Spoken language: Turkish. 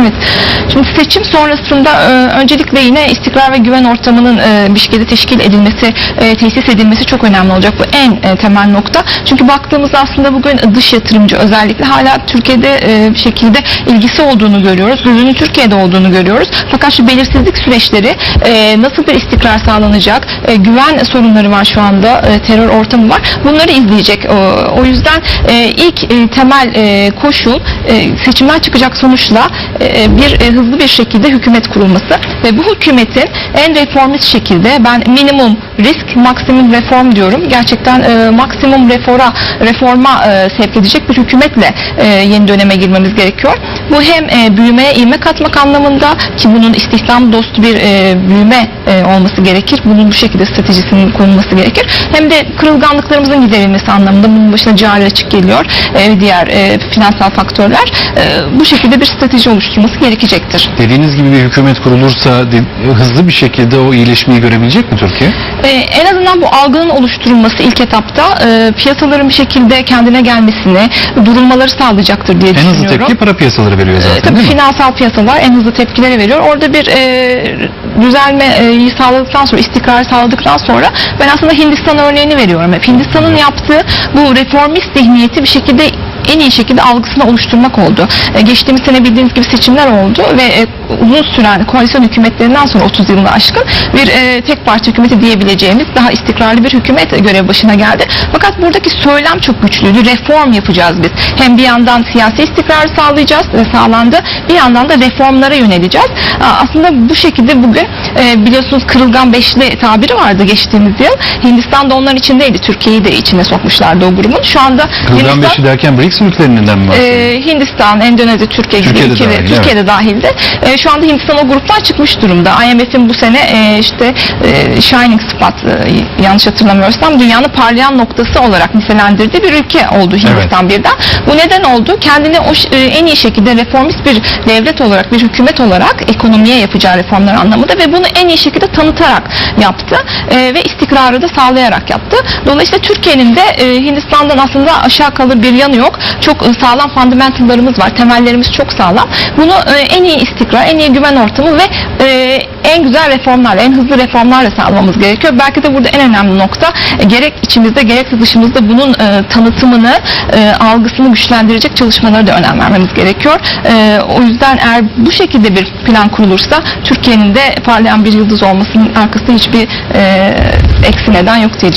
Evet. Şimdi seçim sonrasında e, öncelikle yine istikrar ve güven ortamının e, bir şekilde teşkil edilmesi, e, tesis edilmesi çok önemli olacak. Bu en e, temel nokta. Çünkü baktığımızda aslında bugün dış yatırımcı özellikle hala Türkiye'de bir şekilde ilgisi olduğunu görüyoruz. Gözünün Türkiye'de olduğunu görüyoruz. Fakat şu belirsizlik süreçleri nasıl bir istikrar sağlanacak? Güven sorunları var şu anda. terör ortamı var. Bunları izleyecek. O, yüzden ilk temel koşul e, seçimden çıkacak sonuçla bir e, hızlı bir şekilde hükümet kurulması ve bu hükümetin en reformist şekilde ben minimum risk maksimum reform diyorum. Gerçekten e, maksimum refora reforma e, sevk edecek bir hükümetle e, yeni döneme girmemiz gerekiyor. Bu hem e, büyümeye ivme katmak anlamında ki bunun istihdam dostu bir e, büyüme e, olması gerekir. Bunun bu şekilde stratejisinin konulması gerekir. Hem de kırılganlıklarımızın giderilmesi anlamında bunun başına cari açık geliyor. E, diğer e, finansal faktörler. E, bu şekilde bir strateji oluşturması gerekecektir. Dediğiniz gibi bir hükümet kurulursa de- hızlı bir şekilde o iyileşmeyi görebilecek mi Türkiye? Ee, en azından bu algının oluşturulması ilk etapta e, piyasaların bir şekilde kendine gelmesini, durulmaları sağlayacaktır diye En hızlı düşünüyorum. tepki para piyasaları veriyor zaten Tabii değil mi? finansal piyasalar en hızlı tepkileri veriyor. Orada bir e, düzelmeyi sağladıktan sonra, istikrarı sağladıktan sonra ben aslında Hindistan örneğini veriyorum. Hep Hindistan'ın yaptığı bu reformist zihniyeti bir şekilde en iyi şekilde algısını oluşturmak oldu. E, geçtiğimiz sene bildiğiniz gibi seçimler oldu ve e, uzun süren koalisyon hükümetlerinden sonra 30 yılını aşkın bir e, tek parti hükümeti diyebileceğimiz daha istikrarlı bir hükümet görev başına geldi. Fakat buradaki söylem çok güçlüydü. Reform yapacağız biz. Hem bir yandan siyasi istikrarı sağlayacağız ve sağlandı. Bir yandan da reformlara yöneleceğiz. Aslında bu şekilde bugün e, biliyorsunuz kırılgan beşli tabiri vardı geçtiğimiz yıl. Hindistan da onların içindeydi. Türkiye'yi de içine sokmuşlardı o grubun. Şu anda Kırılgan Hindistan- Beşi derken BRICS ülkelerinden mi bahsediyorsunuz? ee, Hindistan, Endonezya, Türkiye gibi Türkiye'de ülkeler, dahil, Türkiye'de dahildi. Ee, şu anda Hindistan o gruptan çıkmış durumda. IMF'in bu sene e, işte e, shining spot e, yanlış hatırlamıyorsam dünyanın parlayan noktası olarak nitelendirdiği bir ülke oldu Hindistan birden. Bu neden oldu? Kendini o e, en iyi şekilde reformist bir devlet olarak, bir hükümet olarak ekonomiye yapacağı reformlar anlamında ve bunu en iyi şekilde tanıtarak yaptı e, ve istikrarı da sağlayarak yaptı. Dolayısıyla Türkiye'nin de e, Hindistan'dan aslında aşağı kalır bir yanı yok. Çok e, sağlam fundamentallarımız var. Temellerimiz çok sağlam. Bunu e, en iyi istikrar, en iyi güven ortamı ve e, en güzel reformlarla, en hızlı reformlarla sağlamamız gerekiyor. Belki de burada en önemli nokta e, gerek içimizde gerekse dışımızda bunun e, tanıtımını, e, algısını güçlendirecek çalışmalara da önem vermemiz gerekiyor. E, o yüzden eğer bu şekilde bir plan kurulursa Türkiye'nin de parlayan bir yıldız olmasının arkasında hiçbir e, eksi neden yok diye